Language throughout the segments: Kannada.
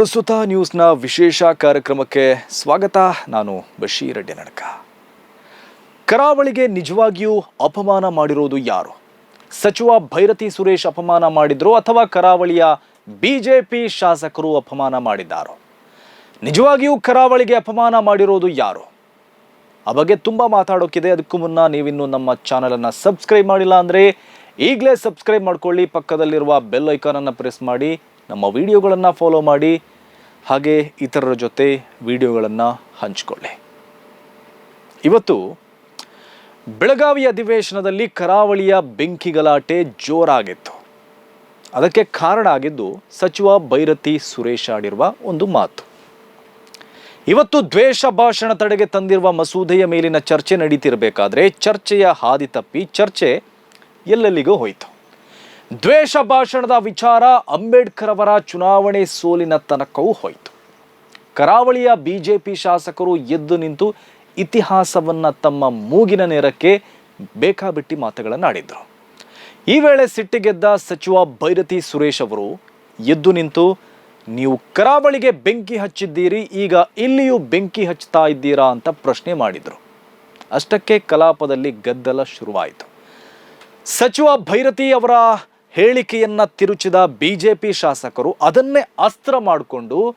ಪ್ರಸ್ತುತ ನ್ಯೂಸ್ನ ವಿಶೇಷ ಕಾರ್ಯಕ್ರಮಕ್ಕೆ ಸ್ವಾಗತ. ನಾನು ಬಶೀರ್ ನಡಕ ಕರಾವಳಿಗೆ ನಿಜವಾಗಿಯೂ ಅಪಮಾನ ಮಾಡಿರೋದು ಯಾರು? ಸಚಿವ ಭೈರತಿ ಸುರೇಶ್ ಅಪಮಾನ ಮಾಡಿದ್ರು ಅಥವಾ ಕರಾವಳಿಯ ಬಿಜೆಪಿ ಶಾಸಕರು ಅಪಮಾನ ಮಾಡಿದ್ದಾರೋ? ನಿಜವಾಗಿಯೂ ಕರಾವಳಿಗೆ ಅಪಮಾನ ಮಾಡಿರೋದು ಯಾರು? ಆ ಬಗ್ಗೆ ತುಂಬ ಮಾತಾಡೋಕ್ಕಿದೆ ಅದಕ್ಕೂ ಮುನ್ನ ನೀವಿನ್ನು ನಮ್ಮ ಚಾನಲನ್ನು ಸಬ್ಸ್ಕ್ರೈಬ್ ಮಾಡಿಲ್ಲ ಅಂದರೆ ಈಗಲೇ ಸಬ್ಸ್ಕ್ರೈಬ್ ಮಾಡ್ಕೊಳ್ಳಿ. ಪಕ್ಕದಲ್ಲಿರುವ ಬೆಲ್ ಐಕಾನನ್ನು ಪ್ರೆಸ್ ಮಾಡಿ. ನಮ್ಮ ವಿಡಿಯೋಗಳನ್ನು ಫಾಲೋ ಮಾಡಿ. ಹಾಗೆ ಇತರರ ಜೊತೆ ವಿಡಿಯೋಗಳನ್ನು ಹಂಚಿಕೊಳ್ಳಿ. ಇವತ್ತು ಬೆಳಗಾವಿ ಅಧಿವೇಶನದಲ್ಲಿ ಕರಾವಳಿಯ ಬೆಂಕಿ ಗಲಾಟೆ ಜೋರಾಗಿತ್ತು. ಅದಕ್ಕೆ ಕಾರಣ ಆಗಿದ್ದು ಸಚಿವ ಭೈರತಿ ಸುರೇಶ್ ಆಡಿರುವ ಒಂದು ಮಾತು. ಇವತ್ತು ದ್ವೇಷ ಭಾಷಣ ತಡೆಗೆ ತಂದಿರುವ ಮಸೂದೆಯ ಮೇಲಿನ ಚರ್ಚೆ ನಡೀತಿರಬೇಕಾದ್ರೆ ಚರ್ಚೆಯ ಹಾದಿ ತಪ್ಪಿ ಚರ್ಚೆ ಎಲ್ಲೆಲ್ಲಿಗೋ ಹೋಯಿತು. ದ್ವೇಷ ಭಾಷಣದ ವಿಚಾರ ಅಂಬೇಡ್ಕರ್ ಅವರ ಚುನಾವಣೆ ಸೋಲಿನ ತನಕವೂ ಹೋಯಿತು. ಕರಾವಳಿಯ ಬಿಜೆಪಿ ಶಾಸಕರು ಎದ್ದು ನಿಂತು ಇತಿಹಾಸವನ್ನ ತಮ್ಮ ಮೂಗಿನ ನೇರಕ್ಕೆ ಬೇಕಾಬಿಟ್ಟಿ ಮಾತುಗಳನ್ನು ಆಡಿದ್ರು. ಈ ವೇಳೆ ಸಿಟ್ಟಿಗೆದ್ದ ಸಚಿವ ಭೈರತಿ ಸುರೇಶ್ ಅವರು ಎದ್ದು ನಿಂತು, ನೀವು ಕರಾವಳಿಗೆ ಬೆಂಕಿ ಹಚ್ಚಿದ್ದೀರಿ, ಈಗ ಇಲ್ಲಿಯೂ ಬೆಂಕಿ ಹಚ್ತಾ ಇದ್ದೀರಾ ಅಂತ ಪ್ರಶ್ನೆ ಮಾಡಿದರು. ಅಷ್ಟಕ್ಕೆ ಕಲಾಪದಲ್ಲಿ ಗದ್ದಲ ಶುರುವಾಯಿತು. ಸಚಿವ ಭೈರತಿ ಅವರ ಹೇಳಿಕೆಯನ್ನ ತಿರುಚಿದ ಬಿಜೆಪಿ ಶಾಸಕರು ಅದನ್ನೇ ಅಸ್ತ್ರ ಮಾಡಿಕೊಂಡು,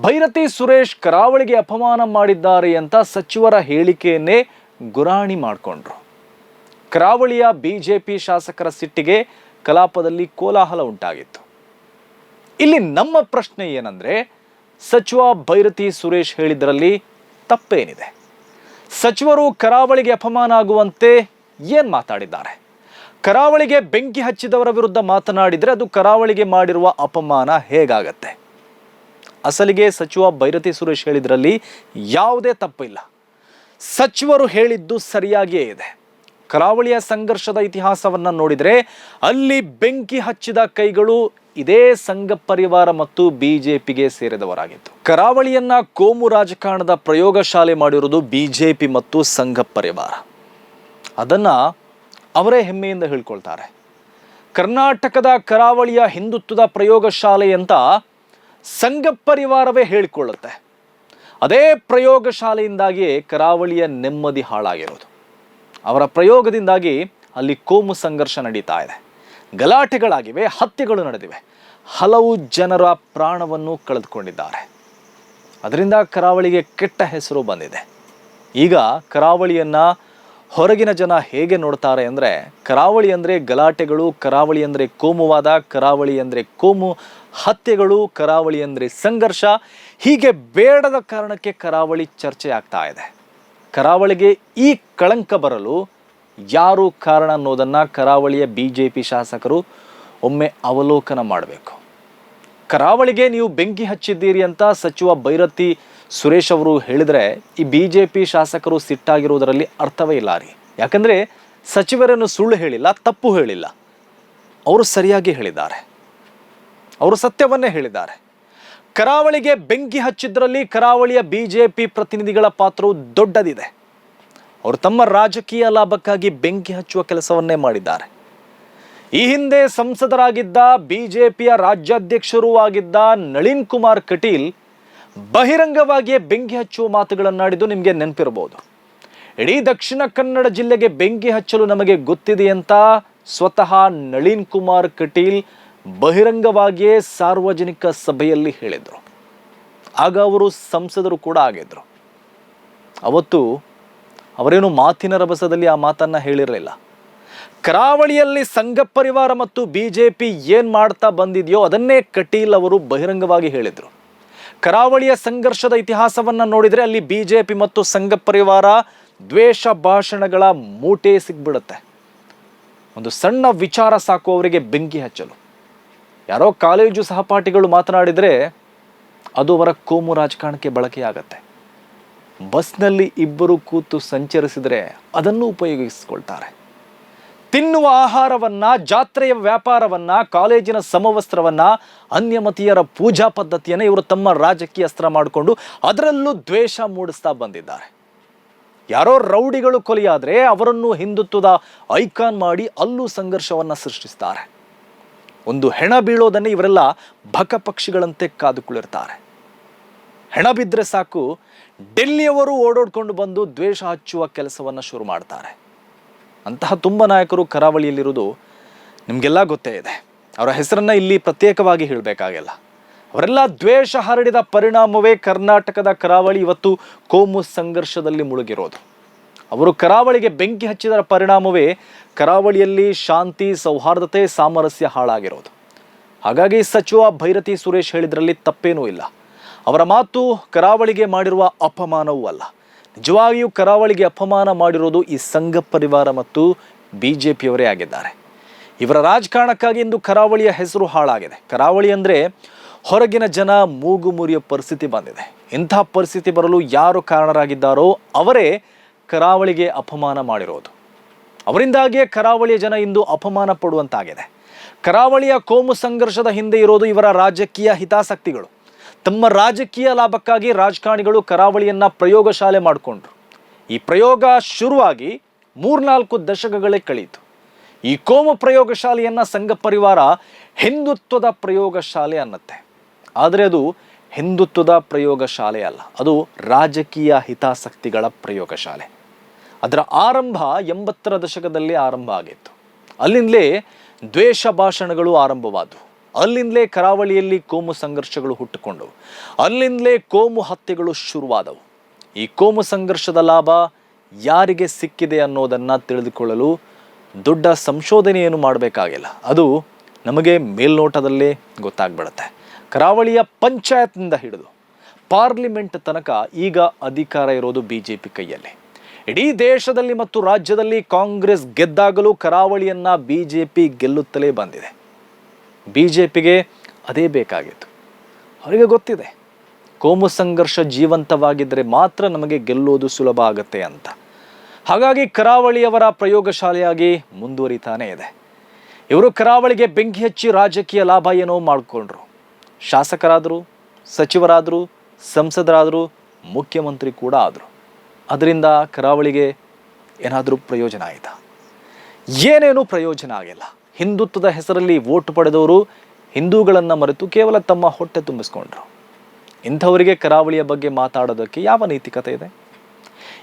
ಭೈರತಿ ಸುರೇಶ್ ಕರಾವಳಿಗೆ ಅಪಮಾನ ಮಾಡಿದ್ದಾರೆ ಅಂತ ಸಚಿವರ ಹೇಳಿಕೆಯನ್ನೇ ಗುರಾಣಿ ಮಾಡಿಕೊಂಡ್ರು. ಕರಾವಳಿಯ ಬಿಜೆಪಿ ಶಾಸಕರ ಸಿಟ್ಟಿಗೆ ಕಲಾಪದಲ್ಲಿ ಕೋಲಾಹಲ ಉಂಟಾಗಿತ್ತು. ಇಲ್ಲಿ ನಮ್ಮ ಪ್ರಶ್ನೆ ಏನಂದ್ರೆ, ಸಚಿವ ಭೈರತಿ ಸುರೇಶ್ ಹೇಳಿದ್ರಲ್ಲಿ ತಪ್ಪೇನಿದೆ. ಸಚಿವರು ಕರಾವಳಿಗೆ ಅಪಮಾನ ಆಗುವಂತೆ ಏನ್ ಮಾತಾಡಿದ್ದಾರೆ? ಕರಾವಳಿಗೆ ಬೆಂಕಿ ಹಚ್ಚಿದವರ ವಿರುದ್ಧ ಮಾತನಾಡಿದರೆ ಅದು ಕರಾವಳಿಗೆ ಮಾಡಿರುವ ಅಪಮಾನ ಹೇಗಾಗತ್ತೆ? ಅಸಲಿಗೆ ಸಚಿವ ಭೈರತಿ ಸುರೇಶ್ ಹೇಳಿದ್ರಲ್ಲಿ ಯಾವುದೇ ತಪ್ಪಿಲ್ಲ. ಸಚಿವರು ಹೇಳಿದ್ದು ಸರಿಯಾಗಿಯೇ ಇದೆ. ಕರಾವಳಿಯ ಸಂಘರ್ಷದ ಇತಿಹಾಸವನ್ನು ನೋಡಿದರೆ ಅಲ್ಲಿ ಬೆಂಕಿ ಹಚ್ಚಿದ ಕೈಗಳು ಇದೇ ಸಂಘ ಪರಿವಾರ ಮತ್ತು ಬಿಜೆಪಿಗೆ ಸೇರಿದವರಾಗಿತ್ತು ಕರಾವಳಿಯನ್ನ ಕೋಮು ರಾಜಕಾರಣದ ಪ್ರಯೋಗಶಾಲೆ ಮಾಡಿರುವುದು ಬಿಜೆಪಿ ಮತ್ತು ಸಂಘ ಪರಿವಾರ. ಅದನ್ನ ಅವರೇ ಹೆಮ್ಮೆಯಿಂದ ಹೇಳ್ಕೊಳ್ತಾರೆ. ಕರ್ನಾಟಕದ ಕರಾವಳಿಯ ಹಿಂದುತ್ವದ ಪ್ರಯೋಗಶಾಲೆ ಅಂತ ಸಂಘ ಪರಿವಾರವೇ ಹೇಳಿಕೊಳ್ಳುತ್ತೆ. ಅದೇ ಪ್ರಯೋಗಶಾಲೆಯಿಂದಾಗಿಯೇ ಕರಾವಳಿಯ ನೆಮ್ಮದಿ ಹಾಳಾಗಿರೋದು. ಅವರ ಪ್ರಯೋಗದಿಂದಾಗಿ ಅಲ್ಲಿ ಕೋಮು ಸಂಘರ್ಷ ನಡೀತಾ ಇದೆ. ಗಲಾಟೆಗಳಾಗಿವೆ, ಹತ್ಯೆಗಳು ನಡೆದಿವೆ. ಹಲವು ಜನರ ಪ್ರಾಣವನ್ನು ಕಳೆದುಕೊಂಡಿದ್ದಾರೆ. ಅದರಿಂದ ಕರಾವಳಿಗೆ ಕೆಟ್ಟ ಹೆಸರು ಬಂದಿದೆ. ಈಗ ಕರಾವಳಿಯನ್ನ ಹೊರಗಿನ ಜನ ಹೇಗೆ ನೋಡ್ತಾರೆ ಅಂದರೆ ಕರಾವಳಿ ಅಂದರೆ ಗಲಾಟೆಗಳು, ಕರಾವಳಿ ಅಂದರೆ ಕೋಮುವಾದ, ಕರಾವಳಿ ಅಂದರೆ ಕೋಮು, ಹತ್ಯೆಗಳು, ಕರಾವಳಿ ಅಂದರೆ ಸಂಘರ್ಷ. ಹೀಗೆ ಬೇಡದ ಕಾರಣಕ್ಕೆ ಕರಾವಳಿ ಚರ್ಚೆ ಆಗ್ತಾ ಇದೆ. ಕರಾವಳಿಗೆ ಈ ಕಳಂಕ ಬರಲು ಯಾರು ಕಾರಣ ಅನ್ನೋದನ್ನು ಕರಾವಳಿಯ ಬಿ ಜೆ ಪಿ ಶಾಸಕರು ಒಮ್ಮೆ ಅವಲೋಕನ ಮಾಡಬೇಕು. ಕರಾವಳಿಗೆ ನೀವು ಬೆಂಕಿ ಹಚ್ಚಿದ್ದೀರಿ ಅಂತ ಸಚಿವ ಭೈರತಿ ಸುರೇಶ್ ಅವರು ಹೇಳಿದ್ರೆ, ಈ ಬಿ ಜೆ ಪಿ ಶಾಸಕರು ಸಿಟ್ಟಾಗಿರುವುದರಲ್ಲಿ ಅರ್ಥವೇ ಇಲ್ಲ ರೀ. ಯಾಕಂದರೆ ಸಚಿವರನ್ನು ಸುಳ್ಳು ಹೇಳಿಲ್ಲ, ತಪ್ಪು ಹೇಳಿಲ್ಲ. ಅವರು ಸರಿಯಾಗಿ ಹೇಳಿದ್ದಾರೆ. ಅವರು ಸತ್ಯವನ್ನೇ ಹೇಳಿದ್ದಾರೆ. ಕರಾವಳಿಗೆ ಬೆಂಕಿ ಹಚ್ಚಿದ್ರಲ್ಲಿ ಕರಾವಳಿಯ ಬಿ ಜೆ ಪಿ ಪ್ರತಿನಿಧಿಗಳ ಪಾತ್ರವು ದೊಡ್ಡದಿದೆ. ಅವರು ತಮ್ಮ ರಾಜಕೀಯ ಲಾಭಕ್ಕಾಗಿ ಬೆಂಕಿ ಹಚ್ಚುವ ಕೆಲಸವನ್ನೇ ಮಾಡಿದ್ದಾರೆ. ಈ ಹಿಂದೆ ಸಂಸದರಾಗಿದ್ದ ಬಿ ಜೆ ಪಿಯ ರಾಜ್ಯಾಧ್ಯಕ್ಷರೂ ಆಗಿದ್ದ ನಳಿನ್ ಕುಮಾರ್ ಕಟೀಲ್ ಬಹಿರಂಗವಾಗಿಯೇ ಬೆಂಕಿ ಹಚ್ಚುವ ಮಾತುಗಳನ್ನಾಡಿದ್ದು ನಿಮಗೆ ನೆನಪಿರಬಹುದು. ಇಡೀ ದಕ್ಷಿಣ ಕನ್ನಡ ಜಿಲ್ಲೆಗೆ ಬೆಂಕಿ ಹಚ್ಚಲು ನಮಗೆ ಗೊತ್ತಿದೆ ಅಂತ ಸ್ವತಃ ನಳಿನ್ ಕುಮಾರ್ ಕಟೀಲ್ ಬಹಿರಂಗವಾಗಿಯೇ ಸಾರ್ವಜನಿಕ ಸಭೆಯಲ್ಲಿ ಹೇಳಿದರು. ಆಗ ಅವರು ಸಂಸದರು ಕೂಡ ಆಗಿದ್ರು. ಅವತ್ತು ಅವರೇನು ಮಾತಿನ ರಭಸದಲ್ಲಿ ಆ ಮಾತನ್ನ ಹೇಳಿರಲಿಲ್ಲ. ಕರಾವಳಿಯಲ್ಲಿ ಸಂಘ ಪರಿವಾರ ಮತ್ತು ಬಿಜೆಪಿ ಏನು ಮಾಡ್ತಾ ಬಂದಿದೆಯೋ ಅದನ್ನೇ ಕಟೀಲ್ ಅವರು ಬಹಿರಂಗವಾಗಿ ಹೇಳಿದರು. ಕರಾವಳಿಯ ಸಂಘರ್ಷದ ಇತಿಹಾಸವನ್ನ ನೋಡಿದರೆ ಅಲ್ಲಿ ಬಿಜೆಪಿ ಮತ್ತು ಸಂಘ ಪರಿವಾರ ದ್ವೇಷ ಭಾಷಣಗಳ ಮೂಟೆ ಸಿಗ್ಬಿಡುತ್ತೆ. ಒಂದು ಸಣ್ಣ ವಿಚಾರ ಸಾಕು ಅವರಿಗೆ ಬೆಂಕಿ ಹಚ್ಚಲು. ಯಾರೋ ಕಾಲೇಜು ಸಹಪಾಠಿಗಳು ಮಾತನಾಡಿದರೆ ಅದು ಅವರ ಕೋಮು ರಾಜಕಾರಣಕ್ಕೆ ಬಳಕೆಯಾಗತ್ತೆ. ಬಸ್ನಲ್ಲಿ ಇಬ್ಬರು ಕೂತು ಸಂಚರಿಸಿದರೆ ಅದನ್ನು ಉಪಯೋಗಿಸಿಕೊಳ್ತಾರೆ. ತಿನ್ನುವ ಆಹಾರವನ್ನ, ಜಾತ್ರೆಯ ವ್ಯಾಪಾರವನ್ನ, ಕಾಲೇಜಿನ ಸಮವಸ್ತ್ರವನ್ನ, ಅನ್ಯಮತೀಯರ ಪೂಜಾ ಪದ್ಧತಿಯನ್ನು ಇವರು ತಮ್ಮ ರಾಜಕೀಯ ಅಸ್ತ್ರ ಮಾಡಿಕೊಂಡು ಅದರಲ್ಲೂ ದ್ವೇಷ ಮೂಡಿಸ್ತಾ ಬಂದಿದ್ದಾರೆ. ಯಾರೋ ರೌಡಿಗಳು ಕೊಲೆಯಾದರೆ ಅವರನ್ನು ಹಿಂದುತ್ವದ ಐಕಾನ್ ಮಾಡಿ ಅಲ್ಲೂ ಸಂಘರ್ಷವನ್ನ ಸೃಷ್ಟಿಸ್ತಾರೆ. ಒಂದು ಹೆಣ ಬೀಳೋದನ್ನೇ ಇವರೆಲ್ಲ ಬಕಪಕ್ಷಿಗಳಂತೆ ಕಾದು ಕುಳಿರ್ತಾರೆ ಹೆಣ ಬಿದ್ದರೆ ಸಾಕು, ಡೆಲ್ಲಿಯವರು ಓಡೋಡ್ಕೊಂಡು ಬಂದು ದ್ವೇಷ ಹಚ್ಚುವ ಕೆಲಸವನ್ನು ಶುರು ಮಾಡ್ತಾರೆ. ಅಂತಹ ತುಂಬ ನಾಯಕರು ಕರಾವಳಿಯಲ್ಲಿರುವುದು ನಿಮಗೆಲ್ಲ ಗೊತ್ತೇ ಇದೆ. ಅವರ ಹೆಸರನ್ನು ಇಲ್ಲಿ ಪ್ರತ್ಯೇಕವಾಗಿ ಹೇಳಬೇಕಾಗಿಲ್ಲ. ಅವರೆಲ್ಲ ದ್ವೇಷ ಹರಡಿದ ಪರಿಣಾಮವೇ ಕರ್ನಾಟಕದ ಕರಾವಳಿ ಇವತ್ತು ಕೋಮು ಸಂಘರ್ಷದಲ್ಲಿ ಮುಳುಗಿರೋದು. ಅವರು ಕರಾವಳಿಗೆ ಬೆಂಕಿ ಹಚ್ಚಿದರ ಪರಿಣಾಮವೇ ಕರಾವಳಿಯಲ್ಲಿ ಶಾಂತಿ, ಸೌಹಾರ್ದತೆ, ಸಾಮರಸ್ಯ ಹಾಳಾಗಿರೋದು. ಹಾಗಾಗಿ ಸಚಿವ ಭೈರತಿ ಸುರೇಶ್ ಹೇಳಿದ್ರಲ್ಲಿ ತಪ್ಪೇನೂ ಇಲ್ಲ. ಅವರ ಮಾತು ಕರಾವಳಿಗೆ ಮಾಡಿರುವ ಅಪಮಾನವೂ ಅಲ್ಲ. ನಿಜವಾಗಿಯೂ ಕರಾವಳಿಗೆ ಅಪಮಾನ ಮಾಡಿರೋದು ಈ ಸಂಘ ಪರಿವಾರ ಮತ್ತು ಬಿ ಜೆ ಪಿಯವರೇ ಆಗಿದ್ದಾರೆ. ಇವರ ರಾಜಕಾರಣಕ್ಕಾಗಿ ಇಂದು ಕರಾವಳಿಯ ಹೆಸರು ಹಾಳಾಗಿದೆ. ಕರಾವಳಿ ಅಂದರೆ ಹೊರಗಿನ ಜನ ಮೂಗು ಮುರಿಯೋ ಪರಿಸ್ಥಿತಿ ಬಂದಿದೆ. ಇಂಥ ಪರಿಸ್ಥಿತಿ ಬರಲು ಯಾರು ಕಾರಣರಾಗಿದ್ದಾರೋ ಅವರೇ ಕರಾವಳಿಗೆ ಅಪಮಾನ ಮಾಡಿರೋದು. ಅವರಿಂದಾಗಿಯೇ ಕರಾವಳಿಯ ಜನ ಇಂದು ಅಪಮಾನ ಪಡುವಂತಾಗಿದೆ. ಕರಾವಳಿಯ ಕೋಮು ಸಂಘರ್ಷದ ಹಿಂದೆ ಇರೋದು ಇವರ ರಾಜಕೀಯ ಹಿತಾಸಕ್ತಿಗಳು. ತಮ್ಮ ರಾಜಕೀಯ ಲಾಭಕ್ಕಾಗಿ ರಾಜಕಾರಣಿಗಳು ಕರಾವಳಿಯನ್ನು ಪ್ರಯೋಗಶಾಲೆ ಮಾಡಿಕೊಂಡ್ರು. ಈ ಪ್ರಯೋಗ ಶುರುವಾಗಿ ಮೂರ್ನಾಲ್ಕು ದಶಕಗಳೇ ಕಳೀತು. ಈ ಕೋಮ ಪ್ರಯೋಗಶಾಲೆಯನ್ನು ಸಂಘ ಪರಿವಾರ ಹಿಂದುತ್ವದ ಪ್ರಯೋಗಶಾಲೆ ಅನ್ನತ್ತೆ. ಆದರೆ ಅದು ಹಿಂದುತ್ವದ ಪ್ರಯೋಗಶಾಲೆ ಅಲ್ಲ. ಅದು ರಾಜಕೀಯ ಹಿತಾಸಕ್ತಿಗಳ ಪ್ರಯೋಗಶಾಲೆ. ಅದರ ಆರಂಭ ಎಂಬತ್ತರ ದಶಕದಲ್ಲಿ ಆರಂಭ ಆಗಿತ್ತು. ಅಲ್ಲಿಂದಲೇ ದ್ವೇಷ ಭಾಷಣಗಳು ಆರಂಭವಾದವು. ಅಲ್ಲಿಂದಲೇ ಕರಾವಳಿಯಲ್ಲಿ ಕೋಮು ಸಂಘರ್ಷಗಳು ಹುಟ್ಟಿಕೊಂಡವು. ಅಲ್ಲಿಂದಲೇ ಕೋಮು ಹತ್ಯೆಗಳು ಶುರುವಾದವು. ಈ ಕೋಮು ಸಂಘರ್ಷದ ಲಾಭ ಯಾರಿಗೆ ಸಿಕ್ಕಿದೆ ಅನ್ನೋದನ್ನು ತಿಳಿದುಕೊಳ್ಳಲು ದೊಡ್ಡ ಸಂಶೋಧನೆಯನ್ನು ಮಾಡಬೇಕಾಗಿಲ್ಲ. ಅದು ನಮಗೆ ಮೇಲ್ನೋಟದಲ್ಲೇ ಗೊತ್ತಾಗ್ಬಿಡುತ್ತೆ. ಕರಾವಳಿಯ ಪಂಚಾಯತ್ನಿಂದ ಹಿಡಿದು ಪಾರ್ಲಿಮೆಂಟ್ ತನಕ ಈಗ ಅಧಿಕಾರ ಇರೋದು ಬಿ ಜೆ ಪಿ ಕೈಯಲ್ಲಿ. ಇಡೀ ದೇಶದಲ್ಲಿ ಮತ್ತು ರಾಜ್ಯದಲ್ಲಿ ಕಾಂಗ್ರೆಸ್ ಗೆದ್ದಾಗಲೂ ಕರಾವಳಿಯನ್ನು ಬಿ ಜೆ ಪಿ ಗೆಲ್ಲುತ್ತಲೇ ಬಂದಿದೆ. ಬಿ ಜೆ ಪಿಗೆ ಅದೇ ಬೇಕಾಗಿತ್ತು. ಅವರಿಗೆ ಗೊತ್ತಿದೆ, ಕೋಮು ಸಂಘರ್ಷ ಜೀವಂತವಾಗಿದ್ದರೆ ಮಾತ್ರ ನಮಗೆ ಗೆಲ್ಲೋದು ಸುಲಭ ಆಗುತ್ತೆ ಅಂತ. ಹಾಗಾಗಿ ಕರಾವಳಿಯವರ ಪ್ರಯೋಗಶಾಲೆಯಾಗಿ ಮುಂದುವರಿತಾನೇ ಇದೆ. ಇವರು ಕರಾವಳಿಗೆ ಬೆಂಕಿ ಹಚ್ಚಿ ರಾಜಕೀಯ ಲಾಭ ಏನೋ ಮಾಡಿಕೊಂಡ್ರು. ಶಾಸಕರಾದರು, ಸಚಿವರಾದರು, ಸಂಸದರಾದರು, ಮುಖ್ಯಮಂತ್ರಿ ಕೂಡ ಆದರು. ಅದರಿಂದ ಕರಾವಳಿಗೆ ಏನಾದರೂ ಪ್ರಯೋಜನ ಆಯಿತಾ? ಏನೇನೂ ಪ್ರಯೋಜನ ಆಗಿಲ್ಲ. ಹಿಂದುತ್ವದ ಹೆಸರಲ್ಲಿ ವೋಟ್ ಪಡೆದವರು ಹಿಂದೂಗಳನ್ನು ಮರೆತು ಕೇವಲ ತಮ್ಮ ಹೊಟ್ಟೆ ತುಂಬಿಸ್ಕೊಂಡ್ರು. ಇಂಥವರಿಗೆ ಕರಾವಳಿಯ ಬಗ್ಗೆ ಮಾತಾಡೋದಕ್ಕೆ ಯಾವ ನೈತಿಕತೆ ಇದೆ?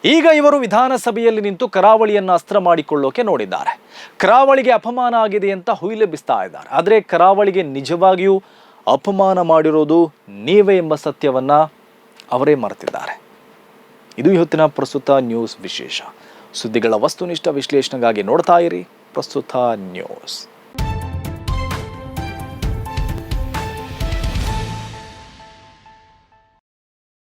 ಈಗ ಇವರು ವಿಧಾನಸಭೆಯಲ್ಲಿ ನಿಂತು ಕರಾವಳಿಯನ್ನು ಅಸ್ತ್ರ ಮಾಡಿಕೊಳ್ಳೋಕೆ ನೋಡಿದ್ದಾರೆ. ಕರಾವಳಿಗೆ ಅಪಮಾನ ಆಗಿದೆ ಅಂತ ಹುಯಿಲೆಬ್ಬಿಸ್ತಾ ಇದ್ದಾರೆ. ಆದರೆ ಕರಾವಳಿಗೆ ನಿಜವಾಗಿಯೂ ಅಪಮಾನ ಮಾಡಿರೋದು ನೀವೇ ಎಂಬ ಸತ್ಯವನ್ನ ಅವರೇ ಮರೆತಿದ್ದಾರೆ. ಇದು ಇವತ್ತಿನ ಪ್ರಸ್ತುತ ನ್ಯೂಸ್ ವಿಶೇಷ. ಸುದ್ದಿಗಳ ವಸ್ತುನಿಷ್ಠ ವಿಶ್ಲೇಷಣೆಗಾಗಿ ನೋಡ್ತಾ ಇರಿ. ಪ್ರಸ್ತುತ ನ್ಯೂಸ್